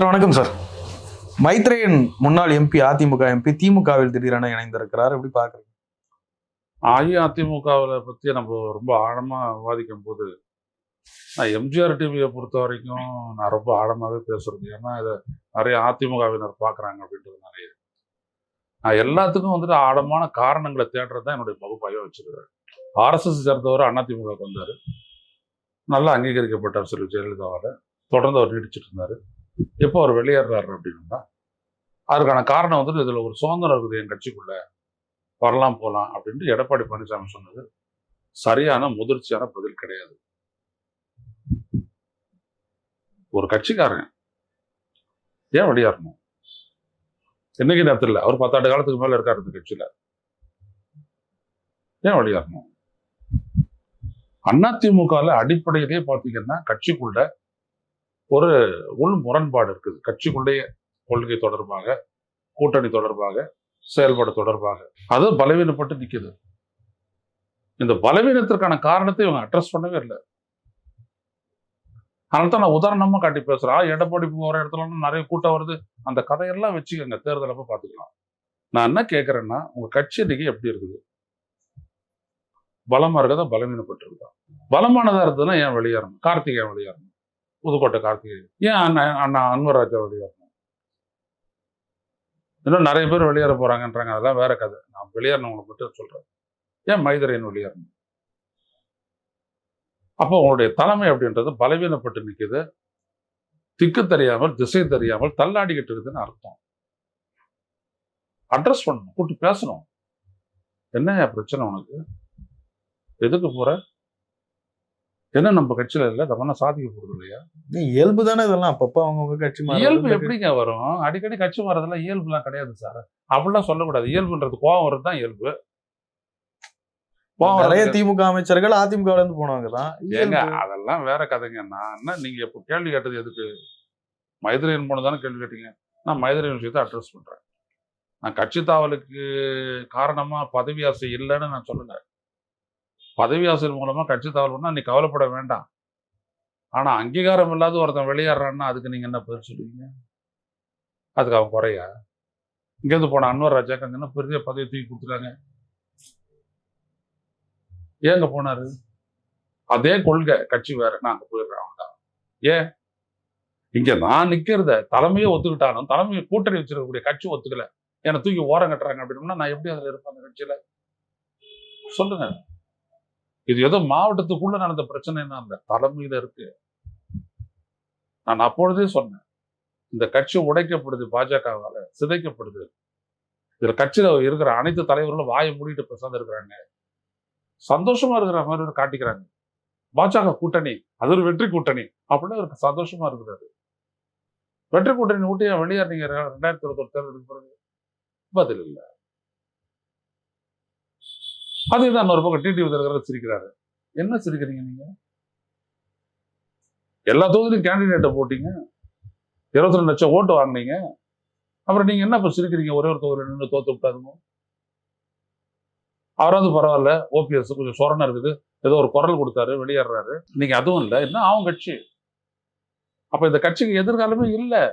Sir வணக்கம் sir. Maitreyan முன்னாள் MP AIADMK MP திமுகவில் திடீரென இணைந்திருக்கிறார். எப்படி பாக்குறீங்க அஇஅதிமுகவில் பற்றி நம்ம ரொம்ப ஆழமாக விவாதிக்கும் போது நான் எம்ஜிஆர் டிவியை பொறுத்த வரைக்கும் நான் ரொம்ப ஆழமாகவே பேசுறது. ஏன்னா இதை நிறைய அதிமுகவினர் பார்க்குறாங்க நிறைய நான் எல்லாத்துக்கும் வந்துட்டு ஆழமான காரணங்களை தேடுறது தான் என்னுடைய பகுப்பாய்வாக வச்சிருக்கிறேன். ஆர்எஸ்எஸ் சேர்ந்தவர் அதிமுகவுக்கு வந்தார். நல்லா அங்கீகரிக்கப்பட்டார் செல்வி ஜெயலலிதாவால். தொடர்ந்து அவர் நீடிச்சிட்டு இருந்தார். எப்போ அவர் வெளியேறாரு அப்படின்னா அதுக்கான காரணம் வந்துட்டு இதில் ஒரு சுதந்திரம் இருக்குது என் கட்சிக்குள்ள. வரலாம் போகலாம் அப்படின்ட்டு எடப்பாடி பழனிசாமி சொன்னது சரியான முதிர்ச்சியான பதில் கிடையாது. ஒரு கட்சிக்காரன் ஏன் வெளியாறணும்? இன்னைக்கு நேரத்தில் அவர் பத்தாண்டு காலத்துக்கு மேல இருக்காரு இந்த கட்சியில. ஏன் வெளியாறணும்? அதிமுகவில் அடிப்படையிலேயே பார்த்தீங்கன்னா கட்சிக்குள்ள ஒரு உள் முரண்பாடு இருக்குது. கட்சிக்குள்ளேயே கொள்கை தொடர்பாக கூட்டணி தொடர்பாக செயல்பாடு தொடர்பாக. அது பலவீனப்பட்டு நிக்குது. இந்த பலவீனத்திற்கான காரணத்தை இவங்க அட்ரஸ் பண்ணவே இல்லை. அதனால தான் நான் உதாரணமா காட்டி பேசுகிறேன் எடப்பாடி போகிற இடத்துல நிறைய கூட்டம் வருது. அந்த கதையெல்லாம் வச்சுக்கோங்க. தேர்தல் அப்போ பாத்துக்கலாம் நான் என்ன கேட்கறேன்னா உங்க கட்சி இன்னைக்கு எப்படி இருக்குது? பலமா இருக்கதா? பலவீனப்பட்டு இருக்கா பலமானதா இருந்ததுன்னா ஏன் வெளியேறணும்? கார்த்திகை ஏன் வெளியேறணும்? புதுக்கோட்டை கார்த்திகை. ஏன் அண்ணா அண்ணா அன்வராஜா வெளியேறணும் இன்னும் நிறைய பேர் வெளியேற போறாங்கன்றாங்க. அதெல்லாம் வேற கதை. நான் வெளியேறணுங்களை மட்டும் சொல்றேன். ஏன் மைதரையன் வெளியேறணும்? அப்போ உங்களுடைய தலைமை அப்படின்றது பலவீனப்பட்டு நிக்குது. திக்கு தெரியாமல் திசை தெரியாமல் தள்ளாடிக்கிட்டு இருக்குதுன்னு அர்த்தம். அட்ரஸ் பண்ணணும். கூப்பிட்டு பேசணும். என்ன பிரச்சனை உனக்கு? எதுக்கு போற? என்ன நம்ம கட்சியில இல்லை? நம்ம சாதிக்க போறது இல்லையா? இயல்பு தானே இதெல்லாம். அப்பப்போ அவங்கவுங்க கட்சி. இயல்பு எப்படிங்க வரும்? அடிக்கடி கட்சி மாறதெல்லாம் இயல்புலாம் கிடையாது சார். அப்படிலாம் சொல்லக்கூடாது. இயல்புன்றது கோவம் வர்றது தான் இயல்பு நிறைய திமுக அமைச்சர்கள் அதிமுகல இருந்து போனவங்க தான் ஏங்க. அதெல்லாம் வேற கதைங்க. நான் நீங்க இப்போ கேள்வி கேட்டது எதுக்கு? மைதிரையன் போன தானே கேள்வி கேட்டீங்க. நான் மைதிரையன் விஷயத்தை அட்ரஸ் பண்றேன். நான் கட்சி தாவலுக்கு காரணமா பதவி ஆசை இல்லைன்னு நான் சொல்லல. பதவி ஆசை மூலமாக கட்சி தகவல் பண்ணால் நீ கவலைப்பட வேண்டாம். ஆனால் அங்கீகாரம் இல்லாத ஒருத்தன் வெளியேறான்னா அதுக்கு நீங்கள் என்ன பதில் சொல்லுவீங்க? அதுக்கு அவன் குறையா? இங்கேருந்து போன அன்வர் ராஜாக்கு அங்கே பெரிய பதவி தூக்கி கொடுத்துட்டாங்க. ஏங்க போனாரு? அதே கொள்கை கட்சி வேற. நான் அங்கே போயிடுறேன் அவன்தான் ஏன்? இங்கே நான் நிற்கிறத தலைமையே ஒத்துக்கிட்டாலும் தலைமையை கூட்டணி வச்சிருக்கக்கூடிய கட்சி ஒத்துக்கல. என்னை தூக்கி ஓரம் கட்டுறாங்க அப்படின்னா நான் எப்படி அதில் இருப்பேன் அந்த கட்சியில்? சொல்லுங்க. இது ஏதோ மாவட்டத்துக்குள்ள நடந்த பிரச்சனை என்ன அந்த தலைமையில இருக்கு. நான் அப்பொழுதே சொன்னேன் இந்த கட்சி உடைக்கப்படுது பாஜகவால சிதைக்கப்படுது. இதுல கட்சியில இருக்கிற அனைத்து தலைவர்களும் வாயை மூடிட்டு பேசாத இருக்கிறாங்க. சந்தோஷமா இருக்கிற மாதிரி ஒரு காட்டிக்கிறாங்க. பாஜக கூட்டணி அது ஒரு வெற்றி கூட்டணி அப்படின்னு அவருக்கு சந்தோஷமா இருக்கிறாரு. வெற்றி கூட்டணி விட்டு ஏன் நீங்க ரெண்டாயிரத்தி இருபத்தொரு தேர்தலுக்கு பிறகு? பதில் இல்லை. அதுதான் ஒரு பக்கம் டிடி இருக்கிற சிரிக்கிறாரு. என்ன சிரிக்கிறீங்க நீங்க? எல்லா தொகுதியிலும் கேண்டிடேட்டை போட்டீங்க. இருபத்தி ரெண்டு லட்சம் ஓட்டு வாங்கினீங்க. அப்புறம் நீங்க என்ன இப்ப சிரிக்கிறீங்க? ஒரே ஒரு தொகுதியில் நின்று தோத்து விட்டாருமோ? அவராவது பரவாயில்ல ஓபிஎஸ் கொஞ்சம் சொரணம் இருக்குது. ஏதோ ஒரு குரல் கொடுத்தாரு வெளியேறாரு. நீங்க அதுவும் இல்லை என்ன ஆகும் கட்சி? அப்ப இந்த கட்சிக்கு எதிர்காலமே இல்லை.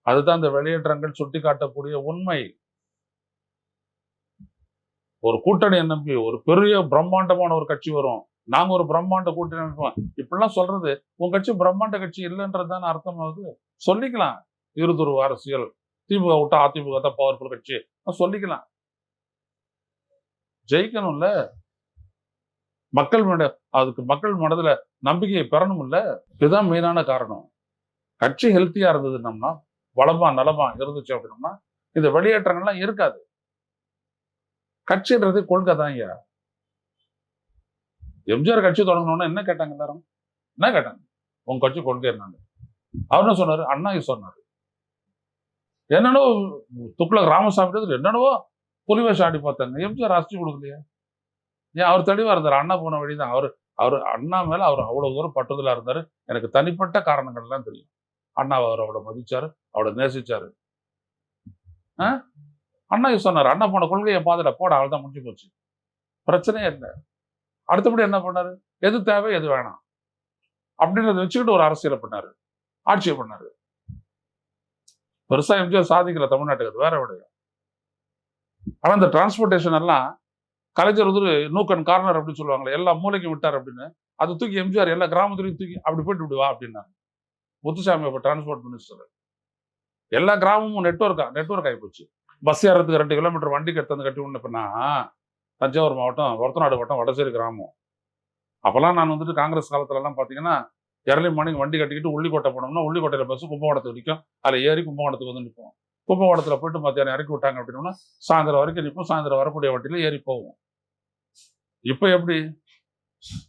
அதுதான் இந்த வெளியேற்றங்கள் சுட்டி காட்டக்கூடிய உண்மை. ஒரு கூட்டணி நம்பி ஒரு பெரிய பிரம்மாண்டமான ஒரு கட்சி வரும். நாங்க ஒரு பிரம்மாண்ட கூட்டணி அமைப்போம். இப்படிலாம் சொல்றது உன் கட்சி பிரம்மாண்ட கட்சி இல்லைன்றதுதான் அர்த்தமாகுது? சொல்லிக்கலாம். இருதுருவ அரசியல் திமுக விட்டா அதிமுக தான் பவர்ஃபுல் கட்சி. சொல்லிக்கலாம். ஜெயிக்கணும்ல? மக்கள் மன அதுக்கு மக்கள் மனதுல நம்பிக்கையை பெறணும்ல? இதுதான் மெயினான காரணம். கட்சி ஹெல்த்தியா இருந்ததுன்னம்னா வளமா நலமா இருந்துச்சு அப்படின்னோம்னா இந்த வெளியேற்றங்கள்லாம் இருக்காது. கட்சின்றது கொள்கை தான் ஐயா எம்ஜிஆர் கட்சி தொடங்கணும்னா என்ன கேட்டாங்க எல்லாரும்? என்ன கேட்டாங்க? உங்க கட்சி கொள்கை என்னன்னு. அவர் என்ன சொன்னாரு? அண்ணா சொன்னாரு. என்னென்னோ துக்ளக் ராமசாமி என்னென்னவோ புலிவேஷம் ஆடி பார்த்தாங்க. எம்ஜிஆர் அரசு கொடுக்கலையா? ஏன் அவர் தெளிவாக இருந்தார்? அண்ணா போன வழிதான். அவர் அவர் அண்ணா மேல அவர் அவ்வளவு தூரம் பட்டுதலா இருந்தாரு. எனக்கு தனிப்பட்ட காரணங்கள்லாம் தெரியும். அண்ணாவை அவர் அவ்வளவு மதிச்சாரு. அவளை நேசிச்சாரு. ஆ? அண்ணா சொன்னார் அண்ணா போன கொள்கையை பாதல போட அவள் தான் முடிஞ்சு போச்சு. பிரச்சனையே இல்லை. அடுத்தபடி என்ன பண்ணாரு? எது தேவை எது வேணாம். அப்படின்றத வச்சுக்கிட்டு ஒரு அரசியலை பண்ணாரு. ஆட்சியை பண்ணாரு. பெருசா எம்ஜிஆர் சாதிக்கல தமிழ்நாட்டுக்கு அது வேற விடையும். ஆனா இந்த டிரான்ஸ்போர்ட்டேஷன் எல்லாம் கலைஞர் வந்து நூக்கன் கார்னர் அப்படின்னு சொல்லுவாங்களே எல்லா மூளைக்கும் விட்டார் அப்படின்னு. அதை தூக்கி எம்ஜிஆர் எல்லா கிராமத்துலையும் தூக்கி அப்படி போயிட்டு விடுவா அப்படின்னாங்க முத்துசாமி இப்போ டிரான்ஸ்போர்ட் மினிஸ்டர் எல்லா கிராமமும் நெட்ஒர்க்கா நெட்ஒர்க் ஆகிப்போச்சு பஸ் ஏறதுக்கு ரெண்டு கிலோமீட்டர் வண்டி கட்டு வந்து கட்டி விடணுப்பா தஞ்சாவூர் மாவட்டம் ஒருத்தநாடு வட்டம் வடசேரி கிராமம். அப்போல்லாம் நான் வந்துட்டு காங்கிரஸ் காலத்துலலாம் பார்த்தீங்கன்னா எர்லி மார்னிங் வண்டி கட்டிக்கிட்டு உள்ளிக்கோட்டை போனோம்னா உள்ளிக்கோட்டையில் பஸ் கும்பகோணத்துக்கு நிற்கும் அதில் ஏறி கும்பகோணத்துக்கு வந்து நிற்போம் கும்பகோணத்தில் போயிட்டு மத்தியானம் இறக்கி விட்டாங்க அப்படின்னா சாயந்தரம் வரைக்கும் நிற்போம் சாயந்தரம் வரக்கூடிய வண்டியில் ஏறி போவோம். இப்போ எப்படி?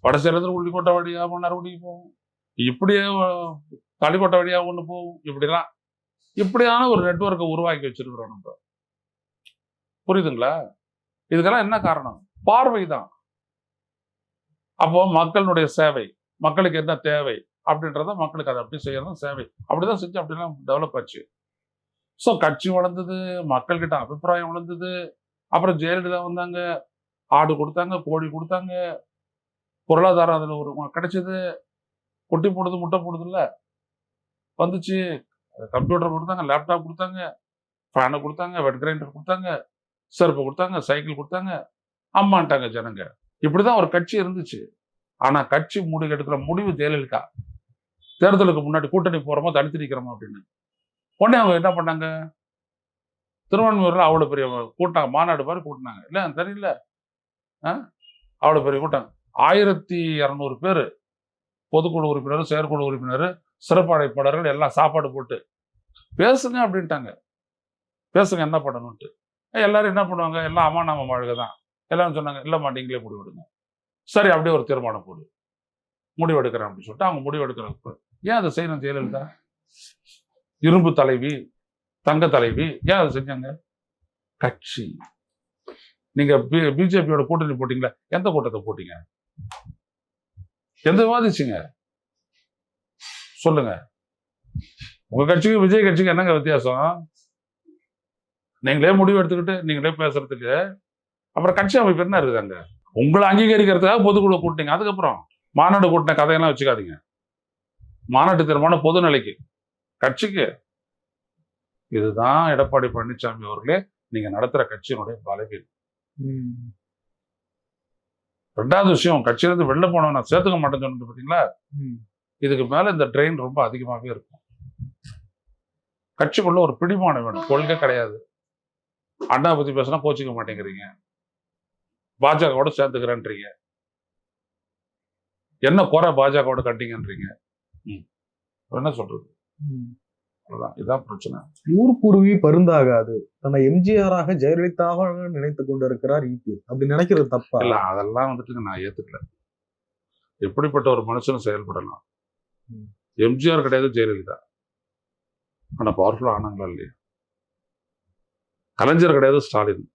வடசேலத்தில் உள்ளிக்கோட்டை வழியாக மன்னார்குடிக்கு போவோம். இப்படியே தளிக்கோட்டை வழியாக ஒன்று போவோம். இப்படிலாம் இப்படியான ஒரு நெட்வொர்க்கை உருவாக்கி வச்சிருக்கிறோம் நம்ம. புரியுதுங்களா? இதுக்கெல்லாம் என்ன காரணம்? பார்வை தான் அப்போ மக்களுடைய சேவை மக்களுக்கு என்ன தேவை அப்படின்றத மக்களுக்கு அதை அப்படி செய்யறதும் சேவை. அப்படிதான் செஞ்சு அப்படிலாம் டெவலப் ஆச்சு. ஸோ கட்சி வளர்ந்தது மக்கள்கிட்ட அபிப்பிராயம் வளர்ந்தது. அப்புறம் ஜெயலலிதா வந்தாங்க ஆடு கொடுத்தாங்க கோழி கொடுத்தாங்க. பொருளாதாரம் அதில் ஒரு கிடைச்சது. குட்டி போடுது முட்டை போடுது இல்லை வந்துச்சு கம்ப்யூட்டர் கொடுத்தாங்க லேப்டாப் கொடுத்தாங்க. ஃபேனை கொடுத்தாங்க வெட் கிரைண்டர் கொடுத்தாங்க. செருப்பு கொடுத்தாங்க சைக்கிள் கொடுத்தாங்க. அம்மான்ட்டாங்க ஜனங்க. இப்படிதான் ஒரு கட்சி இருந்துச்சு. ஆனா கட்சி முடிவு எடுக்கிற முடிவு ஜெயலலிதா. தேர்தலுக்கு முன்னாடி கூட்டணி போறோமோ தடுத்து நிற்கிறோமோ அப்படின்னு. உடனே அவங்க என்ன பண்ணாங்க? திருவண்ணூரில் அவ்வளோ பெரிய கூட்டம் மாநாடு மாதிரி கூட்டினாங்க. இல்லை தெரியல. ஆ? அவ்வளோ பெரிய கூட்டம். ஆயிரத்தி இரநூறு பேர் பொதுக்குழு உறுப்பினர் செயற்குழு உறுப்பினர் சிறப்பு அழைப்பாளர்கள் எல்லாம் சாப்பாடு போட்டு பேசுங்க அப்படின்ட்டாங்க. பேசுங்க என்ன பண்ணணும்ட்டு எல்லாரும் என்ன பண்ணுவாங்க? எல்லாம் அம்மா நாம வாழ்க தான் எல்லாரும் சொன்னாங்க இல்லைம்மா நீங்களே முடிவெடுங்க. சரி அப்படியே ஒரு தீர்மானம் போடு. முடிவெடுக்கிறேன் அப்படின்னு சொல்லிட்டு அவங்க முடிவெடுக்கிறப்ப ஏன் அதை செய்யணும் ஜெயலலிதா? இரும்பு தலைவி தங்க தலைவி ஏன் அதை செஞ்சாங்க? கட்சி. நீங்க பிஜேபியோட கூட்டணி போட்டீங்களா எந்த கூட்டத்தை போட்டீங்க? எந்த விவாதிச்சிங்க? சொல்லுங்க. உங்க கட்சிக்கும் விஜய் கட்சிக்கும் என்னங்க வித்தியாசம்? நீங்களே முடிவு எடுத்துக்கிட்டு நீங்களே பேசுறதுக்கு அப்புறம் கட்சி அமைப்பு என்ன இருக்குது அங்க? உங்களை அங்கீகரிக்கிறதுக்காக பொதுக்குழு கூட்டிங்க அதுக்கப்புறம் மாநாடு கூட்டின கதையெல்லாம் வச்சுக்காதீங்க. மாநாட்டு தீர்மானம் பொது நிலைக்கு கட்சிக்கு. இதுதான் எடப்பாடி பழனிசாமி அவர்களே நீங்க நடத்துற கட்சியினுடைய பலவீனம். ரெண்டாவது விஷயம் கட்சியிலிருந்து வெளில போனவன் நான் சேர்த்துக்க மாட்டேன்னு சொன்னது பார்த்தீங்களா. இதுக்கு மேல இந்த ட்ரெயின் ரொம்ப அதிகமாகவே இருக்கும். கட்சிக்குள்ள ஒரு பிடிமானம் வேணும். கொள்கை கிடையாது. அண்ணா பத்தி பேசினா கோச்சிக்க மாட்டேங்கிறீங்க. பாஜகவோட சேர்த்துக்கிறேன்றீங்க என்ன குறை பாஜகவோட கட்டிங்கன்றீங்க. என்ன சொல்றது? இதான் பிரச்சனை. ஊர்க்குருவி பருந்தாகாது. தன்னை எம்ஜிஆராக ஜெயலலிதாவாக நினைத்துக் கொண்டிருக்கிறார் இபிஎஸ். அப்படி நினைக்கிறது தப்பா? இல்ல அதெல்லாம் வந்துட்டு நான் ஏத்துக்கல. எப்படிப்பட்ட ஒரு மனுஷனும் செயல்படலாம். எம்ஜிஆர் கிடையாது ஜெயலலிதா. ஆனா பவர்ஃபுல்லா ஆனாங்களா இல்லையா? கலைஞர் கிடையாது ஸ்டாலின்.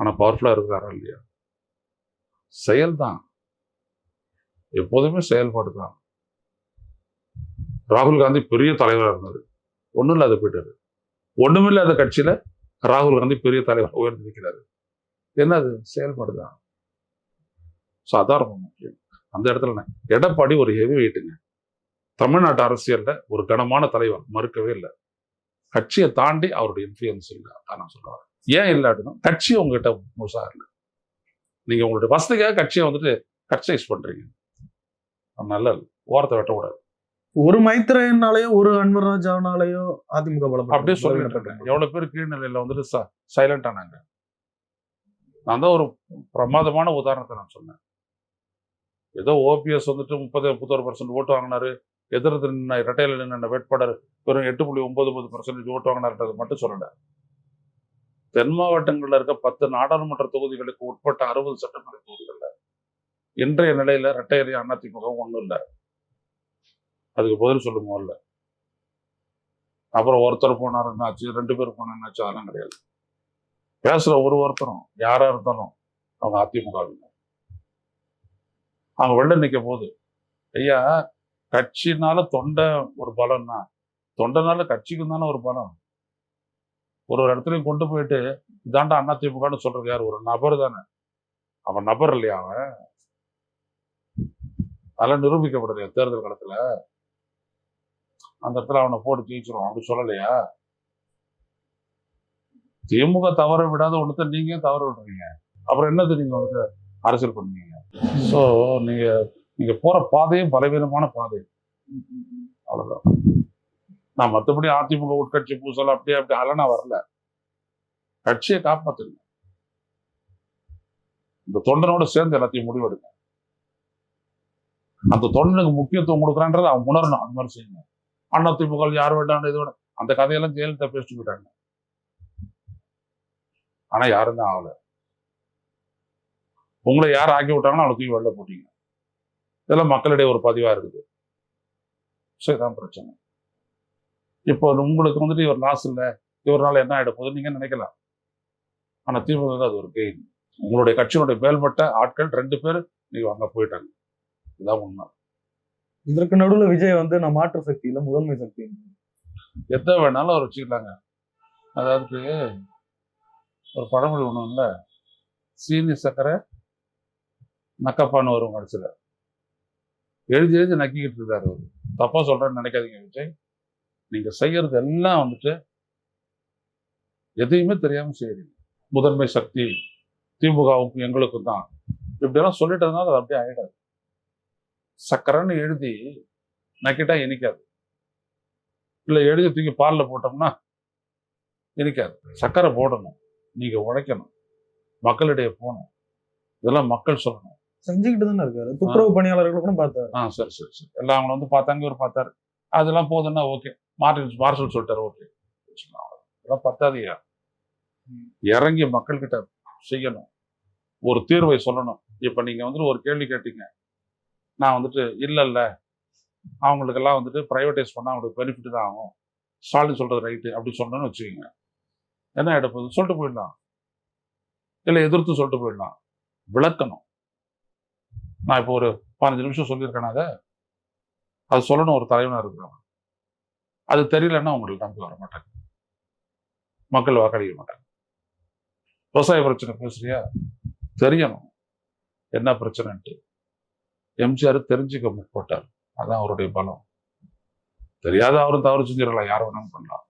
ஆனா பவர்ஃபுல்லா இருக்கிறாரா இல்லையா? செயல்தான். எப்போதுமே செயல்பாடு தான் ராகுல் காந்தி பெரிய தலைவரா இருந்தார். ஒண்ணும் இல்லாத போயிட்டாரு. ஒண்ணுமில்லாத கட்சியில ராகுல் காந்தி பெரிய தலைவர் உயர்ந்து நிற்கிறாரு என்னது? செயல்பாடு தான் ஸோ அதான் ரொம்ப முக்கியம். அந்த இடத்துல நான் எடப்பாடி ஒரு ஹெவி வெயிட்டுங்க தமிழ்நாட்டு அரசியலில் ஒரு கனமான தலைவர் மறுக்கவே இல்லை. கட்சியை தாண்டி அவருடைய இன்ஃபுளுன்ஸ் இல்லை. அதான் நான் சொல்ல வரேன். ஏன் இல்லை அப்படின்னா கட்சி உங்ககிட்ட முழுசா இல்லை. நீங்க உங்களுடைய வசதிக்காக கட்சியை வந்துட்டு கட்சைஸ் பண்றீங்க. அது நல்ல ஓரத்தை வெட்டக்கூடாது ஒரு மைத்ரேயனாலேயோ ஒரு அன்வர்ராஜானாலேயோ அதிமுக பலம் அப்படியே சொல்லிட்டு எவ்வளவு பேர் கீழ்நிலையில வந்துட்டு சைலண்ட் ஆனாங்க. நான் தான் ஒரு பிரமாதமான உதாரணத்தை நான் சொன்னேன். ஏதோ ஓபிஎஸ் வந்துட்டு முப்பது முப்பத்தொரு பர்சன்ட் ஓட்டு வாங்கினாரு. எதிர்த்து நின்ன இரட்டையில் நின்ன வேட்பாளர் வெறும் எட்டு புள்ளி ஒன்பது ஒன்பது பர்சன்டேஜ் ஓட்டு வாங்கினார்ன்றது மட்டும் சொல்லல. தென் மாவட்டங்கள்ல இருக்க பத்து நாடாளுமன்ற தொகுதிகளுக்கு உட்பட்ட அறுபது சட்டமன்ற தொகுதிகள்ல இன்றைய நிலையில இரட்டையறி அதிமுக ஒண்ணும் இல்லை. அதுக்கு பதில் சொல்லுமோ இல்லை அப்புறம் ஒருத்தர் போனார் என்னாச்சு? ரெண்டு பேர் போனா என்னாச்சு? அதெல்லாம் கிடையாது. பேசுற ஒரு ஒருத்தரும் யாரா இருந்தாலும் அவங்க அதிமுகவினர். அவங்க வெளில நிற்க போது ஐயா கட்சினால தொண்டை ஒரு பலம்னா தொண்டனால கட்சிக்கு தானே ஒரு பலம். ஒரு ஒரு இடத்துலையும் கொண்டு போயிட்டு இதாண்டா திமுகன்னு சொல்றது யார்? ஒரு நபர் தானே. அவன் நபர் இல்லையா அவன்? அதெல்லாம் நிரூபிக்கப்படலையா தேர்தல் காலத்துல அந்த இடத்துல அவனை போட்டு ஜெயிச்சிடும் அப்படி சொல்லலையா? திமுக தவற விடாத ஒண்ணுத்த நீங்க தவற விடுறீங்க? அப்புறம் என்னது நீங்க வந்துட்டு அரசியல் பண்ணுவீங்க? ஸோ நீங்க நீங்க போற பாதையும் பலவீனமான பாதை. அவ்வளவுதான். நான் மற்றபடி அதிமுக உட்கட்சி பூசல் அப்படியே அப்படி அலனா வரல. கட்சியை காப்பாத்துங்க. இந்த தொண்டனோட சேர்ந்து எல்லாத்தையும் முடிவெடுங்க. அந்த தொண்டனுக்கு முக்கியத்துவம் கொடுக்குறான்றது அவன் உணரணும். அந்த மாதிரி செய்யுங்க. அண்ணா திமுக யார் வேண்டாம் இதோட அந்த கதையெல்லாம் ஜெயலலிதா பேசிட்டு போயிட்டாங்க. ஆனா யாரும் தான் ஆகல. உங்களை யார் ஆக்கி விட்டாங்கன்னா அவனை தூக்கி வெளில போட்டீங்க. இதெல்லாம் மக்களிடையே ஒரு பதிவா இருக்குது. ஸோ இதான் பிரச்சனை. இப்போ உங்களுக்கு வந்துட்டு இவர் லாஸ் இல்லை இவரால் என்ன ஆகிட போகுது நீங்க நினைக்கலாம். ஆனா திமுக அது ஒரு கெயின் உங்களுடைய கட்சியினுடைய மேல்மட்ட ஆட்கள் ரெண்டு பேர் நீங்க அங்க போயிட்டாங்க. இதான் உண்மை. இதற்கு நடுவுல விஜய் வந்து நான் மாற்று சக்தி இல்ல முதன்மை சக்தி. எதை வேணாலும் அவர் வச்சுக்கலாங்க. அதாவது ஒரு பழமொழி ஒன்றும் இல்லை. சீனி சக்கரை நக்கப்பான்னு வரும் கடைசியில். எழுதி எழுதி நக்கிக்கிட்டு இருக்காரு அவர். தப்பா சொல்றேன்னு நினைக்காதீங்க விஜய். நீங்க செய்யறது எல்லாம் வந்துட்டு எதையுமே தெரியாம செய்கிறீங்க முதன்மை சக்தி திமுகவுக்கும் எங்களுக்கும் தான். இப்படியெல்லாம் சொல்லிட்டதுனால அது அப்படியே ஆயிடாது. சக்கரைன்னு எழுதி நக்கிட்டா இனிக்காது இல்லை எழுதி தூக்கி பாலில் போட்டோம்னா இனிக்காது சக்கரை போடணும். நீங்க உழைக்கணும். மக்களிடையே போகணும். இதெல்லாம் மக்கள் சொல்லணும். செஞ்சுக்கிட்டு தானே இருக்காரு. துப்புரவு பணியாளர்கள் கூட பார்த்தாரு. ஆ சரி சரி சரி. எல்லாம் அவங்கள வந்து பார்த்தாங்க இவர் பார்த்தாரு. அதெல்லாம் போதுன்னா ஓகே. மார்டின் மார்ஷல் சொல்லிட்டாரு ஓகே. இதெல்லாம் பத்தாதியா இறங்கி மக்கள்கிட்ட செய்யணும். ஒரு தீர்வை சொல்லணும். இப்போ நீங்க வந்துட்டு ஒரு கேள்வி கேட்டீங்க. நான் வந்துட்டு இல்லை இல்லை. அவங்களுக்கெல்லாம் வந்துட்டு ப்ரைவேட்டைஸ் பண்ணால் அவங்களுக்கு பெனிஃபிட் தான் ஆகும். ஸ்டாலின் சொல்றது ரைட்டு அப்படி சொன்னோன்னு வச்சுக்கோங்க. என்ன எடுப்பது சொல்லிட்டு போயிடலாம். இல்லை எதிர்த்து சொல்லிட்டு போயிடலாம். விளக்கணும். நான் இப்போ ஒரு பதினஞ்சு நிமிஷம் சொல்லியிருக்கேன் அதை. அது சொல்லணும் ஒரு தலைவனாக இருக்கிறவன். அது தெரியலன்னா அவங்களுக்கு நம்பி வர மாட்டாங்க. மக்கள் வாக்களிக்க மாட்டாங்க. விவசாய பிரச்சனை பேசுறியா? தெரியணும். என்ன பிரச்சனைன்ட்டு. எம்ஜிஆர் தெரிஞ்சுக்க முற்பட்டார். அதான் அவருடைய பலம். தெரியாத அவரும் தவறு செஞ்சிடலாம் யார் வேணாலும் பண்ணலாம்.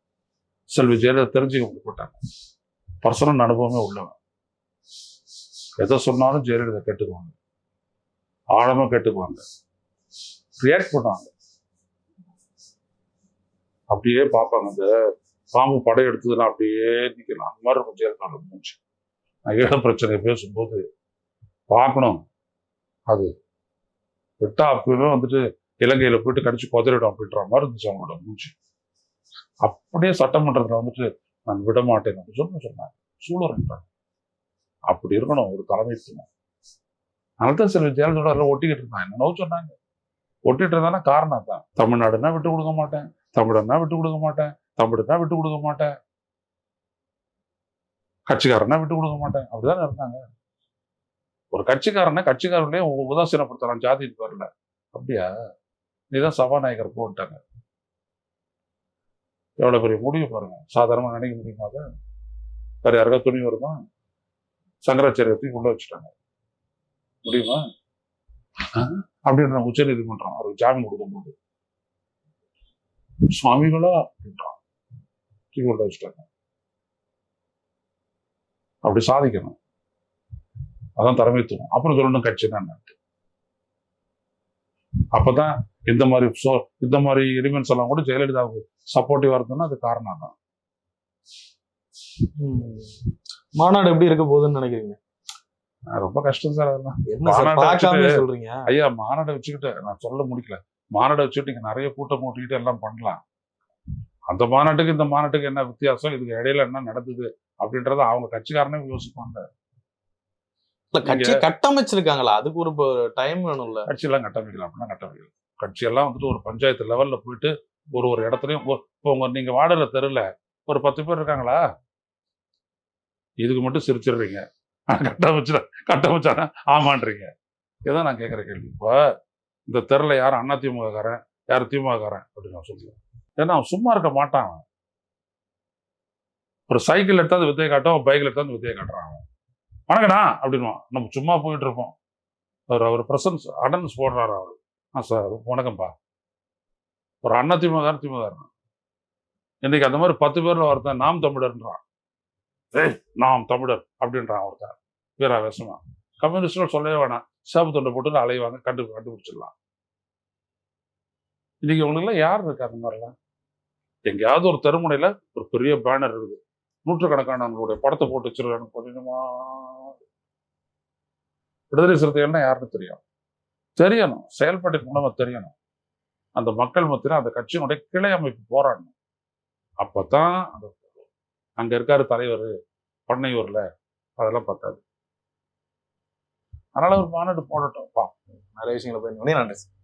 செல்வி ஜெயலலிதா தெரிஞ்சுக்க முற்பட்டாங்க. பர்சனல் அனுபவமே உள்ளவன். எதை சொன்னாலும் ஜெயலலிதா கேட்டுக்குவாங்க. ஆழமா கேட்டுக்குவாங்க. ரியாக்ட் பண்ணுவாங்க. அப்படியே பார்ப்பாங்க. அந்த பாம்பு படம் எடுத்ததுன்னா அப்படியே நிக்கலாம் அந்த மாதிரி கொஞ்சம் இருக்காங்க மூச்சு. நான் ஏழை பிரச்சனை பேசும்போது பார்க்கணும். அது விட்டா அப்பவே வந்துட்டு இலங்கையில போயிட்டு கடிச்சு கொதறிடும் அப்படின்ற மாதிரி இருந்துச்சு அவங்களோட மூச்சு. அப்படியே சட்டமன்றத்தில் வந்துட்டு நான் விட மாட்டேன் அப்படின்னு சொல்லி சொன்னாங்க. சூழல் அப்படி இருக்கணும் ஒரு தலைமைத்துவம் அதனால தான் சில ஜெயலலிதா எல்லாம் ஒட்டிக்கிட்டு இருந்தாங்க என்னவோ சொன்னாங்க. ஒட்டிட்டு இருந்தானா காரணம் தான் தமிழ்நாடுனா விட்டு கொடுக்க மாட்டேன். தமிழன்னா விட்டு கொடுக்க மாட்டேன். தமிழ்னா விட்டு கொடுக்க மாட்டேன். கட்சிக்காரனா விட்டு கொடுக்க மாட்டேன். அப்படிதான் இருந்தாங்க. ஒரு கட்சிக்காரனை கட்சிக்காரர்களே உதாசீனப்படுத்துறான். ஜாதி பேர்ல அப்படியா? நீதான் சபாநாயகர் போட்டாங்க. எவ்வளவு பெரிய முடிவு பாருங்க. சாதாரணமா நினைக்க முடியுமா அதை? வேற யாருக்கா துணி வருமா? சங்கராச்சாரியத்தையும் உள்ள வச்சுட்டாங்க. முடியுமா அப்படின்ற உச்ச நீதிமன்றம் அவருக்கு ஜாமீன் கொடுக்கும்போது சுவாமிகளா? அப்படின்றான். வச்சுட்டாங்க. அப்படி சாதிக்கணும். அதான் தலைமைத்துவம். அப்புறம் சொல்லணும் கட்சி தான் அப்பதான் இந்த மாதிரி சோ- இந்த மாதிரி எலிமெண்ட்ஸ் எல்லாம் கூட ஜெயலலிதாவுக்கு சப்போர்ட்டிவா இருந்ததுன்னா அது காரணம் தான். மாநாடு எப்படி இருக்க போகுதுன்னு நினைக்கிறீங்க? ரொம்ப கஷ்டம் சார் அதெல்லாம். சொல்றீங்க? ஐயா மாநாடை வச்சுக்கிட்டு நான் சொல்ல முடியல மாநாடை வச்சுட்டு நீங்க நிறைய கூட்டம் கூட்டிக்கிட்டு எல்லாம் பண்ணலாம். அந்த மாநாட்டுக்கு இந்த மாநாட்டுக்கு என்ன வித்தியாசம்? இதுக்கு இடையில என்ன நடந்தது? அப்படின்றத அவங்க கட்சிக்காரனே யோசிப்பாங்க. இல்ல கட்சியை கட்டமைச்சிருக்காங்களா? அதுக்கு ஒரு டைம் வேணும்ல. கட்சியெல்லாம் கட்டமைக்கலாம் அப்படின்னா கட்டமைக்கலாம் கட்சியெல்லாம் வந்துட்டு ஒரு பஞ்சாயத்து லெவல்ல போயிட்டு ஒரு ஒரு இடத்துலயும் இப்போ உங்க நீங்க வாடுற தெருல ஒரு பத்து பேர் இருக்காங்களா? இதுக்கு மட்டும் சிரிச்சிடுறீங்க. கட்டமைச்சு கட்டமைச்சானா ஆமான்றீங்க. இதான் நான் கேட்குற கேள்வி. இப்போ இந்த தெருல யார் அண்ணா திமுககாரன் யார் திமுககாரன் அப்படின்னு நான் சொல்லுவேன். ஏன்னா அவன் சும்மா இருக்க மாட்டான் ஒரு சைக்கிள் எடுத்தாந்து வித்தையை காட்டும் பைக்கில் எடுத்தாந்து வித்தையை காட்டுறான் அவன். வணக்கண்ணா அப்படின்வான் நம்ம சும்மா போயிட்டு இருப்போம். அவர் அவர் பிரசன்ஸ் அட்டன்ஸ் போடுறாரு அவர். ஆ சார் வணக்கம்ப்பா. ஒரு அண்ணா திமுக திமுக இன்னைக்கு அந்த மாதிரி பத்து பேர்ல ஒருத்தன் நாம் தமிழர்ன்றான். ஏய் நாம் தமிழர் அப்படின்றான் ஒருத்தன். வீராவேசமா கம்யூனிஸ்ட்கள் சொல்லவே வேணாம். சேப்பு தொண்டை போட்டு அலைவாங்க கண்டு கண்டுபிடிச்சிடலாம். இன்னைக்கு இவங்களுக்குலாம் யார் இருக்கா அந்த மாதிரிலாம்? எங்கேயாவது ஒரு தெருமுனையில் ஒரு பெரிய பேனர் இருக்குது. நூற்றுக்கணக்கானவங்களுடைய படத்தை போட்டு வச்சிருக்காங்க கொஞ்சமா விடுதலை சிறுத்தைகள்னா யாருன்னு தெரியும். தெரியணும். செயல்பாட்டின் மூலமாக தெரியணும். அந்த மக்கள் மத்தியில அந்த கட்சியினுடைய கிளை அமைப்பு போராடணும். அப்பதான் அந்த அங்க இருக்காரு தலைவர் பண்ணையூரில் அதெல்லாம் பத்தாது அதனால ஒரு மாநாடு போடட்டும். பா நிறைய விஷயங்களை பயன்படுத்தி நன்றி சார்.